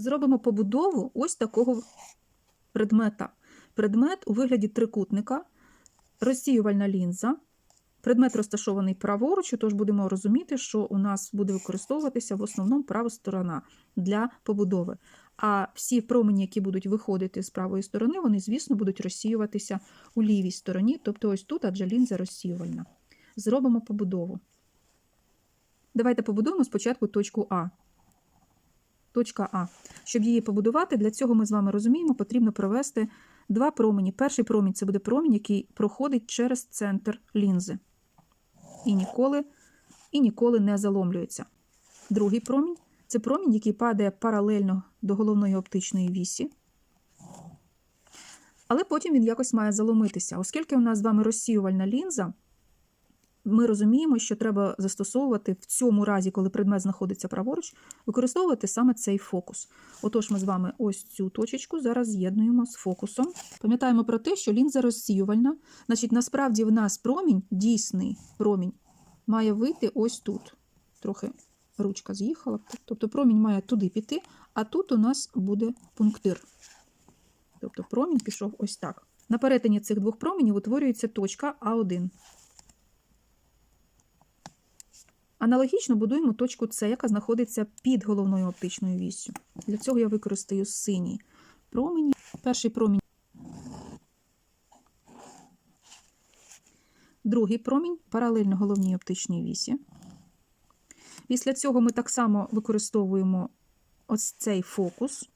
Зробимо побудову ось такого предмета. Предмет у вигляді трикутника, розсіювальна лінза. Предмет розташований праворуч, тож будемо розуміти, що у нас буде використовуватися в основному права сторона для побудови. А всі промені, які будуть виходити з правої сторони, вони, звісно, будуть розсіюватися у лівій стороні, тобто ось тут, адже лінза розсіювальна. Зробимо побудову. Давайте побудуємо спочатку точку А. Точка А. Щоб її побудувати, для цього ми з вами розуміємо, потрібно провести два промені. Перший промінь це буде промінь, який проходить через центр лінзи. І ніколи, і ніколи не заломлюється. Другий промінь це промінь, який падає паралельно до головної оптичної вісі. Але потім він якось має заломитися. Оскільки у нас з вами розсіювальна лінза, ми розуміємо, що треба застосовувати в цьому разі, коли предмет знаходиться праворуч, використовувати саме цей фокус. Отож, ми з вами ось цю точечку зараз з'єднуємо з фокусом. Пам'ятаємо про те, що лінза розсіювальна, значить, насправді в нас промінь, дійсний промінь, має вийти ось тут. Трохи ручка з'їхала. Тобто промінь має туди піти, а тут у нас буде пунктир. Тобто промінь пішов ось так. На перетині цих двох променів утворюється точка А1. Аналогічно будуємо точку С, яка знаходиться під головною оптичною віссю. Для цього я використаю синій промені. Перший промінь. Другий промінь паралельно головній оптичній вісі. Після цього ми так само використовуємо ось цей фокус.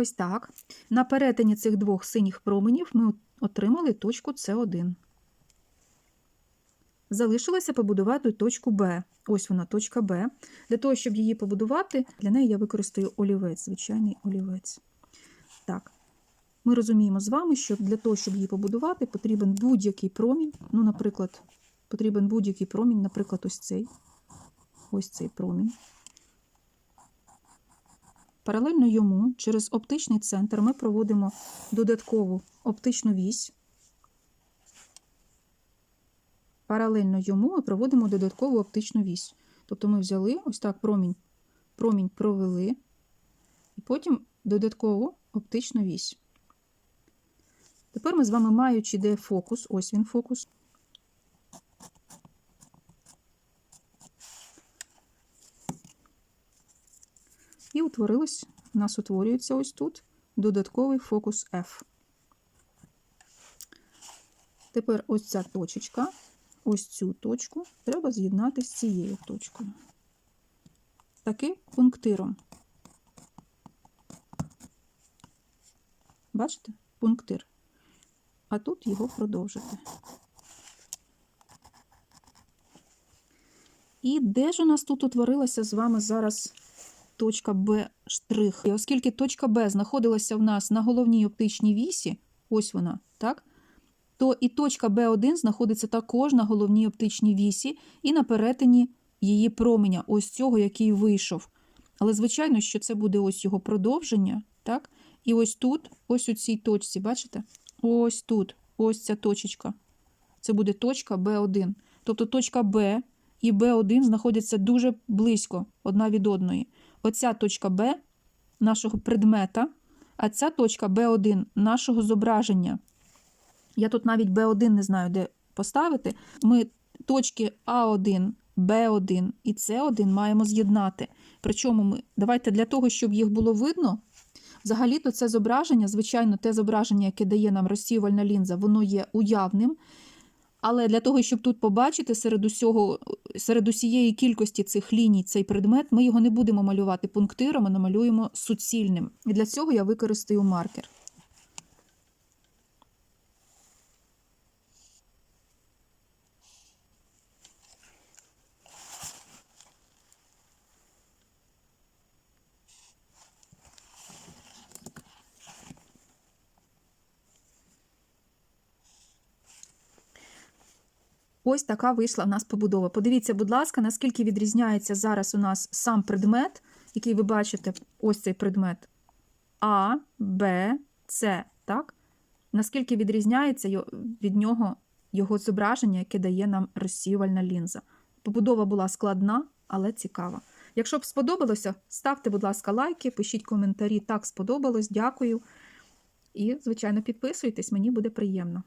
Ось так. На перетині цих двох синіх променів ми отримали точку С1. Залишилося побудувати точку Б. Ось вона, точка Б. Для того, щоб її побудувати, для неї я використаю олівець, звичайний олівець. Так, ми розуміємо з вами, що для того, щоб її побудувати, потрібен будь-який промінь. Ну, наприклад, потрібен будь-який промінь, наприклад, ось цей. Ось цей промінь. Паралельно йому через оптичний центр ми проводимо додаткову оптичну вісь. Паралельно йому ми проводимо додаткову оптичну вісь. Тобто ми взяли ось так промінь, промінь провели, і потім додаткову оптичну вісь. Тепер ми з вами маючи де фокус, ось він фокус. І утворилось, у нас утворюється ось тут додатковий фокус F. Тепер ось ця точечка, ось цю точку треба з'єднати з цією точкою. Таки пунктиром. Бачите? Пунктир. А тут його продовжити. І де ж у нас тут утворилася з вами зараз точка Б штрих. І оскільки точка Б знаходилася в нас на головній оптичній вісі, ось вона, так? То і точка Б1 знаходиться також на головній оптичній вісі і на перетині її променя, ось цього, який вийшов. Але, звичайно, що це буде ось його продовження, так? І ось тут, ось у цій точці, бачите? Ось тут, ось ця точечка. Це буде точка Б1. Тобто точка Б і Б1 знаходяться дуже близько одна від одної. Оця точка Б нашого предмета, а ця точка Б1 нашого зображення. Я тут навіть Б1 не знаю, де поставити. Ми точки А1, Б1 і С1 маємо з'єднати. Причому ми, давайте для того, щоб їх було видно, взагалі-то це зображення, звичайно, те зображення, яке дає нам розсіювальна лінза, воно є уявним. Але для того, щоб тут побачити серед усього, серед усієї кількості цих ліній цей предмет, ми його не будемо малювати пунктиром, а намалюємо суцільним. І для цього я використаю маркер. Ось така вийшла в нас побудова. Подивіться, будь ласка, наскільки відрізняється зараз у нас сам предмет, який ви бачите, ось цей предмет А, Б, С. так? Наскільки відрізняється від нього його зображення, яке дає нам розсіювальна лінза. Побудова була складна, але цікава. Якщо б сподобалося, ставте, будь ласка, лайки, пишіть коментарі. Так сподобалось, дякую. І, звичайно, підписуйтесь, мені буде приємно.